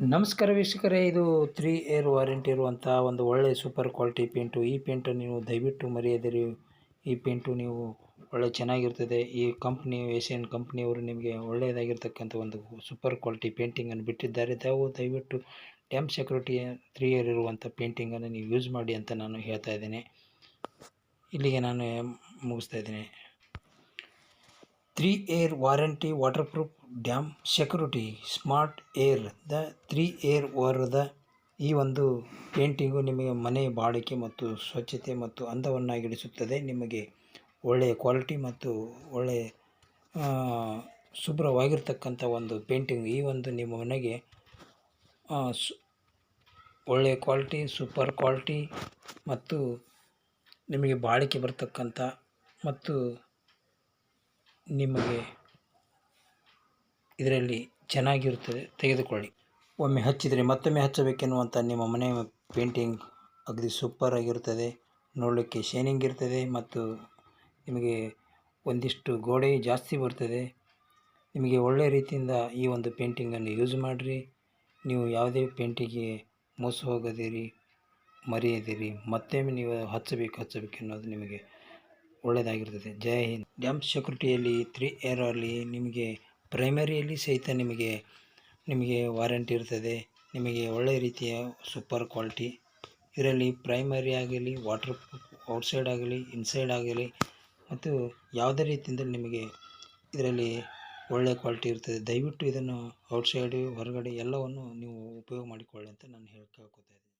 ನಮಸ್ಕಾರ ವೀಕ್ಷಕರೇ, ಇದು ತ್ರೀ ಏರ್ ವಾರಂಟಿ ಇರುವಂಥ ಒಂದು ಒಳ್ಳೆಯ ಸೂಪರ್ ಕ್ವಾಲಿಟಿ ಪೇಂಟು. ಈ ಪೇಂಟು ನೀವು ದಯವಿಟ್ಟು ಮರೆಯದಿರಿ. ಈ ಪೇಂಟು ನೀವು ಒಳ್ಳೆ ಚೆನ್ನಾಗಿರ್ತದೆ. ಈ ಕಂಪ್ನಿ, ಏಷ್ಯನ್ ಕಂಪ್ನಿಯವರು ನಿಮಗೆ ಒಳ್ಳೆಯದಾಗಿರ್ತಕ್ಕಂಥ ಒಂದು ಸೂಪರ್ ಕ್ವಾಲಿಟಿ ಪೇಂಟಿಂಗನ್ನು ಬಿಟ್ಟಿದ್ದಾರೆ. ತಾವು ದಯವಿಟ್ಟು ಡ್ಯಾಮ್ ಸೆಕ್ಯೂರಿಟಿ ತ್ರೀ ಇಯರ್ ಇರುವಂಥ ಪೇಂಟಿಂಗನ್ನು ನೀವು ಯೂಸ್ ಮಾಡಿ ಅಂತ ನಾನು ಹೇಳ್ತಾ ಇದ್ದೀನಿ. ಇಲ್ಲಿಗೆ ನಾನು ಮುಗಿಸ್ತಾ ಇದ್ದೀನಿ. Three year warranty waterproof damp security smart year the three year ವಾರದ ಈ ಒಂದು ಪೇಂಟಿಂಗು ನಿಮಗೆ ಮನೆ ಬಾಳಿಕೆ ಮತ್ತು ಸ್ವಚ್ಛತೆ ಮತ್ತು ಅಂದವನ್ನಾಗಿಡಿಸುತ್ತದೆ. ನಿಮಗೆ ಒಳ್ಳೆಯ ಕ್ವಾಲಿಟಿ ಮತ್ತು ಒಳ್ಳೆಯ ಶುಭ್ರವಾಗಿರ್ತಕ್ಕಂಥ ಒಂದು ಪೇಂಟಿಂಗ್ ಈ ಒಂದು ನಿಮ್ಮ ಮನೆಗೆ ಒಳ್ಳೆಯ ಕ್ವಾಲಿಟಿ ಸೂಪರ್ ಕ್ವಾಲಿಟಿ ಮತ್ತು ನಿಮಗೆ ಬಾಳಿಕೆ ಬರ್ತಕ್ಕಂಥ ಮತ್ತು ನಿಮಗೆ ಇದರಲ್ಲಿ ಚೆನ್ನಾಗಿರುತ್ತದೆ, ತೆಗೆದುಕೊಳ್ಳಿ. ಒಮ್ಮೆ ಹಚ್ಚಿದರೆ ಮತ್ತೊಮ್ಮೆ ಹಚ್ಚಬೇಕೆನ್ನುವಂಥ ನಿಮ್ಮ ಮನೆಯ ಪೇಂಟಿಂಗ್ ಅಗದಿ ಸೂಪರ್ ಆಗಿರುತ್ತದೆ. ನೋಡಲಿಕ್ಕೆ ಶೈನಿಂಗ್ ಇರ್ತದೆ ಮತ್ತು ನಿಮಗೆ ಒಂದಿಷ್ಟು ಗೋಡೆ ಜಾಸ್ತಿ ಬರ್ತದೆ. ನಿಮಗೆ ಒಳ್ಳೆಯ ರೀತಿಯಿಂದ ಈ ಒಂದು ಪೇಂಟಿಂಗನ್ನು ಯೂಸ್ ಮಾಡಿರಿ. ನೀವು ಯಾವುದೇ ಪೇಂಟಿಗೆ ಮೋಸ ಹೋಗದಿರಿ, ಮರೆಯದಿರಿ. ಮತ್ತೊಮ್ಮೆ ನೀವು ಹಚ್ಚಬೇಕು ಹಚ್ಚಬೇಕು ಅನ್ನೋದು ನಿಮಗೆ ಒಳ್ಳೆಯದಾಗಿರ್ತದೆ ಜೈ ಹಿಂದ್. ಜಂಪ್ ಸೆಕ್ಯೂರಿಟಿಯಲ್ಲಿ ತ್ರೀ ಏರಲ್ಲಿ ನಿಮಗೆ ಪ್ರೈಮರಿಯಲ್ಲಿ ಸಹಿತ ನಿಮಗೆ ನಿಮಗೆ ವಾರಂಟಿ ಇರ್ತದೆ. ನಿಮಗೆ ಒಳ್ಳೆಯ ರೀತಿಯ ಸೂಪರ್ ಕ್ವಾಲಿಟಿ ಇದರಲ್ಲಿ ಪ್ರೈಮರಿ ಆಗಲಿ, ವಾಟರ್ ಔಟ್ಸೈಡ್ ಆಗಲಿ, ಇನ್ಸೈಡ್ ಆಗಲಿ ಮತ್ತು ಯಾವುದೇ ರೀತಿಯಿಂದ ನಿಮಗೆ ಇದರಲ್ಲಿ ಒಳ್ಳೆಯ ಕ್ವಾಲಿಟಿ ಇರ್ತದೆ. ದಯವಿಟ್ಟು ಇದನ್ನು ಔಟ್ಸೈಡು, ಹೊರಗಡೆ ಎಲ್ಲವನ್ನು ನೀವು ಉಪಯೋಗ ಮಾಡಿಕೊಳ್ಳಿ ಅಂತ ನಾನು ಹೇಳಿ ಕೇಳ್ಕೊತಾ ಇದ್ದೀನಿ.